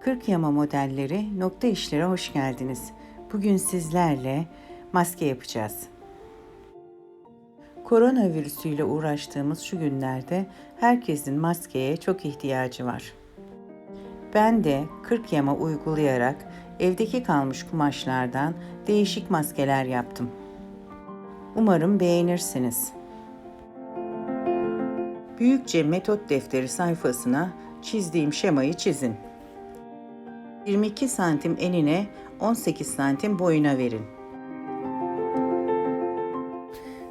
40 yama modelleri nokta işlere hoş geldiniz. Bugün sizlerle maske yapacağız. Koronavirüsüyle uğraştığımız şu günlerde herkesin maskeye çok ihtiyacı var. Ben de 40 yama uygulayarak evdeki kalmış kumaşlardan değişik maskeler yaptım. Umarım beğenirsiniz. Büyükçe metot defteri sayfasına çizdiğim şemayı çizin. 22 santim enine 18 santim boyuna verin.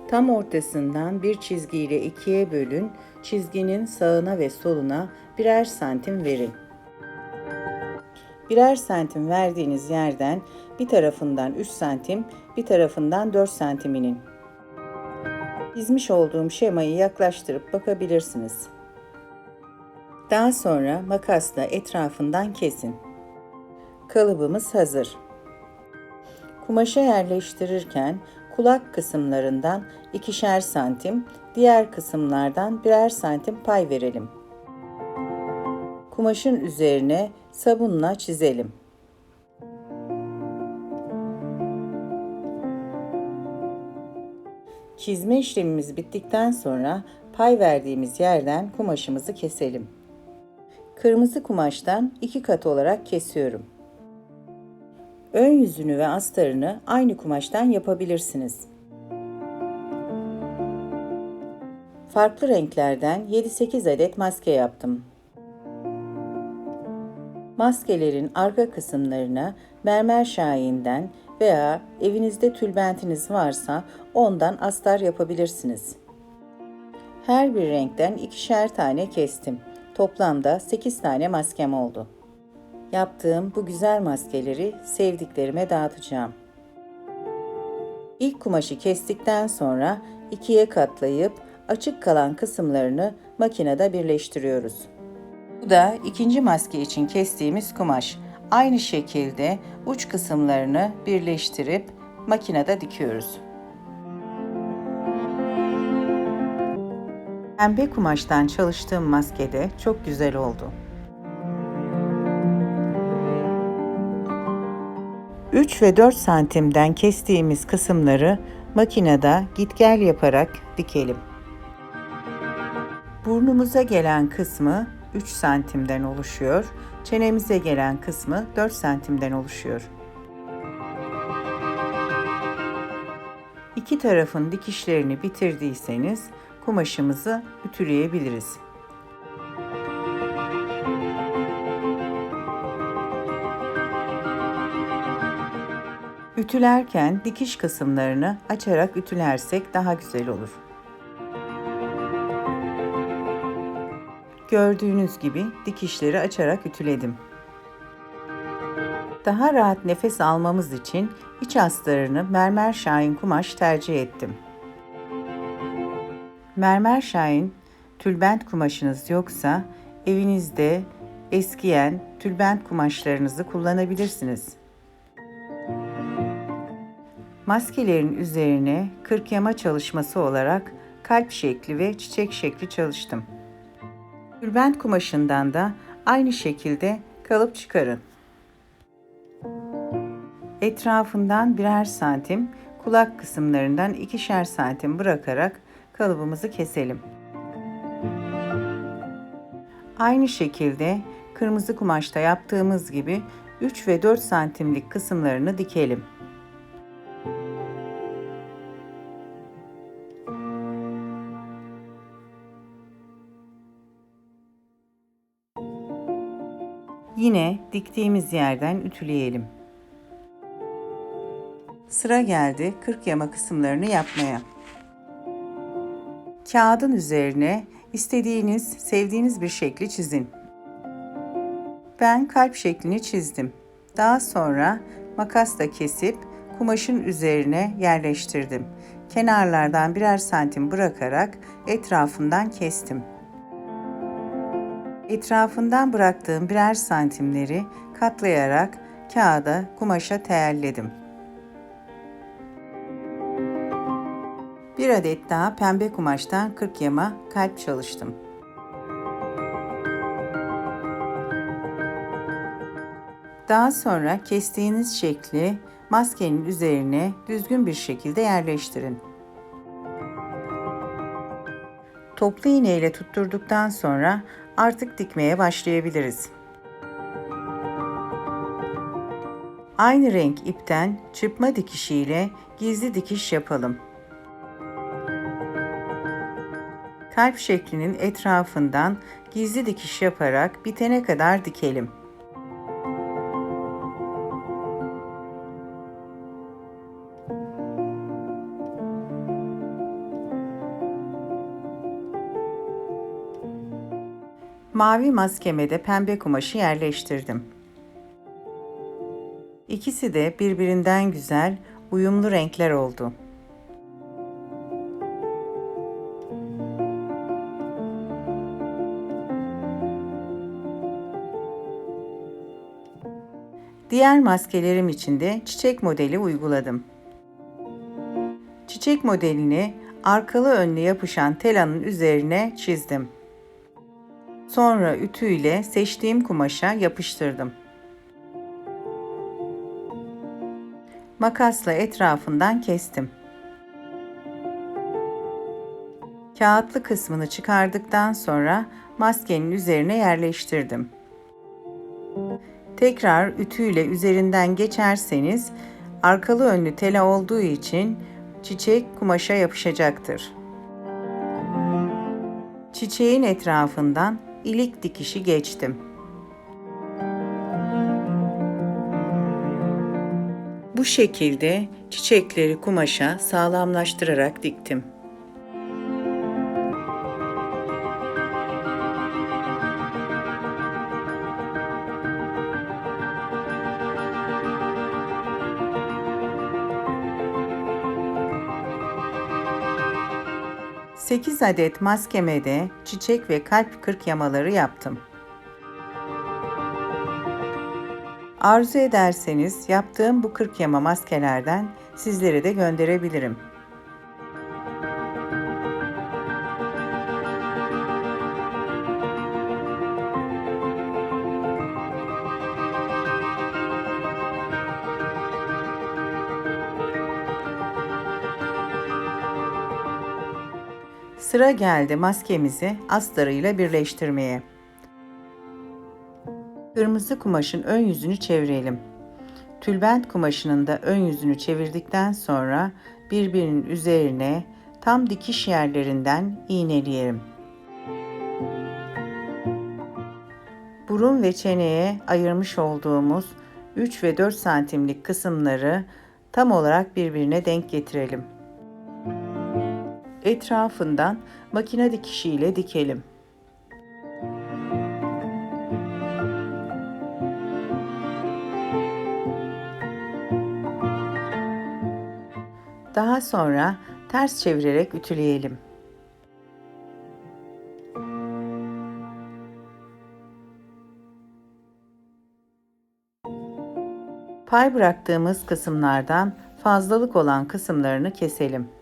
Tam ortasından bir çizgiyle ikiye bölün, çizginin sağına ve soluna birer santim verin. Birer santim verdiğiniz yerden bir tarafından 3 santim, bir tarafından 4 santim inin. Çizmiş olduğum şemayı yaklaştırıp bakabilirsiniz. Daha sonra makasla etrafından kesin. Kalıbımız hazır. Kumaşa yerleştirirken kulak kısımlarından ikişer santim, diğer kısımlardan birer santim pay verelim. Kumaşın üzerine sabunla çizelim. Çizme işlemimiz bittikten sonra pay verdiğimiz yerden kumaşımızı keselim. Kırmızı kumaştan iki kat olarak kesiyorum. Ön yüzünü ve astarını aynı kumaştan yapabilirsiniz. Farklı renklerden 7-8 adet maske yaptım. Maskelerin arka kısımlarına mermer şahinden veya evinizde tülbentiniz varsa ondan astar yapabilirsiniz. Her bir renkten ikişer tane kestim. Toplamda 8 tane maskem oldu. Yaptığım bu güzel maskeleri sevdiklerime dağıtacağım. İlk kumaşı kestikten sonra ikiye katlayıp açık kalan kısımlarını makinede birleştiriyoruz. Bu da ikinci maske için kestiğimiz kumaş. Aynı şekilde uç kısımlarını birleştirip makinede dikiyoruz. Pembe kumaştan çalıştığım maskede çok güzel oldu. 3 ve 4 santimden kestiğimiz kısımları makinede git gel yaparak dikelim. Burnumuza gelen kısmı 3 santimden oluşuyor. Çenemize gelen kısmı 4 santimden oluşuyor. İki tarafın dikişlerini bitirdiyseniz kumaşımızı ütüleyebiliriz. Ütülerken dikiş kısımlarını açarak ütülersek daha güzel olur. Gördüğünüz gibi dikişleri açarak ütüledim. Daha rahat nefes almamız için iç astarını mermer şahin kumaş tercih ettim. Mermer şahin tülbent kumaşınız yoksa evinizde eskiyen tülbent kumaşlarınızı kullanabilirsiniz. Maskelerin üzerine kırk yama çalışması olarak kalp şekli ve çiçek şekli çalıştım. Tülbent kumaşından da aynı şekilde kalıp çıkarın. Etrafından birer santim, kulak kısımlarından ikişer santim bırakarak kalıbımızı keselim. Aynı şekilde kırmızı kumaşta yaptığımız gibi 3 ve 4 santimlik kısımlarını dikelim. Yine diktiğimiz yerden ütüleyelim. Sıra geldi 40 yama kısımlarını yapmaya. Kağıdın üzerine istediğiniz, sevdiğiniz bir şekli çizin. Ben kalp şeklini çizdim. Daha sonra makasla kesip kumaşın üzerine yerleştirdim. Kenarlardan birer santim bırakarak etrafından kestim. Etrafından bıraktığım birer santimleri katlayarak kağıda, kumaşa terledim. Bir adet daha pembe kumaştan 40 yama kalp çalıştım. Daha sonra kestiğiniz şekli maskenin üzerine düzgün bir şekilde yerleştirin. Toplu iğne ile tutturduktan sonra artık dikmeye başlayabiliriz. Aynı renk ipten çırpma dikişiyle gizli dikiş yapalım. Kalp şeklinin etrafından gizli dikiş yaparak bitene kadar dikelim. Mavi maskeme de pembe kumaşı yerleştirdim. İkisi de birbirinden güzel, uyumlu renkler oldu. Diğer maskelerim için de çiçek modeli uyguladım. Çiçek modelini arkalı önlü yapışan telanın üzerine çizdim. Sonra ütüyle seçtiğim kumaşa yapıştırdım. Makasla etrafından kestim. Kağıtlı kısmını çıkardıktan sonra maskenin üzerine yerleştirdim. Tekrar ütüyle üzerinden geçerseniz arkalı önlü tela olduğu için çiçek kumaşa yapışacaktır. Çiçeğin etrafından ilik dikişi geçtim. Bu şekilde çiçekleri kumaşa sağlamlaştırarak diktim. Sekiz adet maskeme de çiçek ve kalp kırk yamaları yaptım. Arzu ederseniz yaptığım bu 40 yama maskelerden sizlere de gönderebilirim. Sıra geldi maskemizi astarıyla birleştirmeye. Kırmızı kumaşın ön yüzünü çevirelim. Tülbent kumaşının da ön yüzünü çevirdikten sonra birbirinin üzerine tam dikiş yerlerinden iğneleyelim. Burun ve çeneye ayırmış olduğumuz 3 ve 4 santimlik kısımları tam olarak birbirine denk getirelim. Etrafından makine dikişiyle dikelim. Daha sonra ters çevirerek ütüleyelim. Pay bıraktığımız kısımlardan fazlalık olan kısımlarını keselim.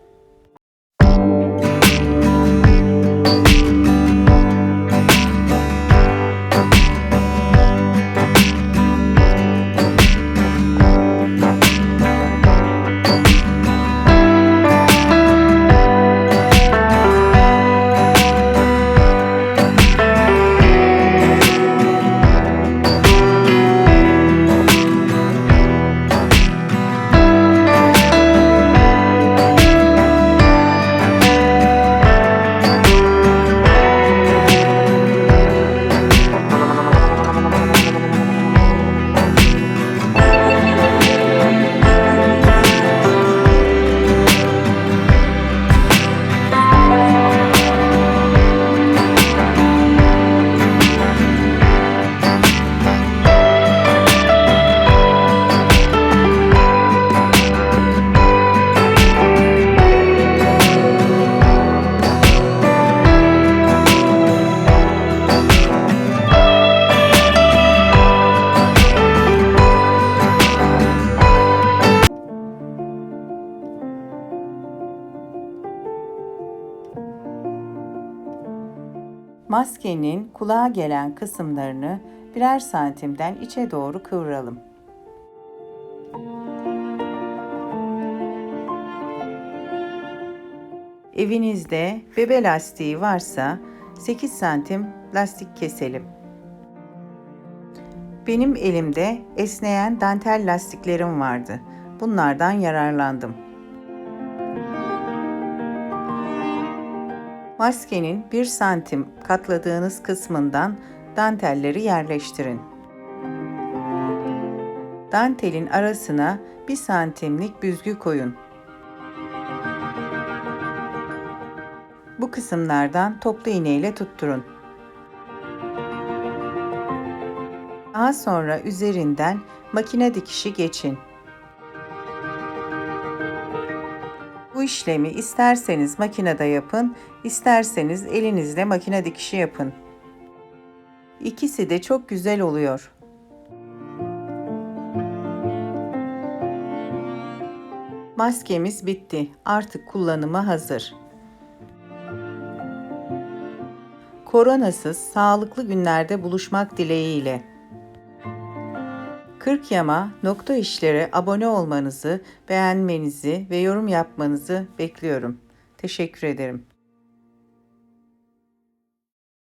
Maskenin kulağa gelen kısımlarını birer santimden içe doğru kıvıralım. Evinizde bebe lastiği varsa 8 santim lastik keselim. Benim elimde esneyen dantel lastiklerim vardı. Bunlardan yararlandım. Maskenin 1 santim katladığınız kısmından dantelleri yerleştirin. Dantelin arasına 1 santimlik büzgü koyun. Bu kısımlardan toplu iğne ile tutturun. Daha sonra üzerinden makine dikişi geçin. İşlemi isterseniz makinede yapın, isterseniz elinizle makine dikişi yapın. İkisi de çok güzel oluyor. Maskemiz bitti. Artık kullanıma hazır. Koronasız sağlıklı günlerde buluşmak dileğiyle. 40 Yama nokta işlere abone olmanızı, beğenmenizi ve yorum yapmanızı bekliyorum. Teşekkür ederim.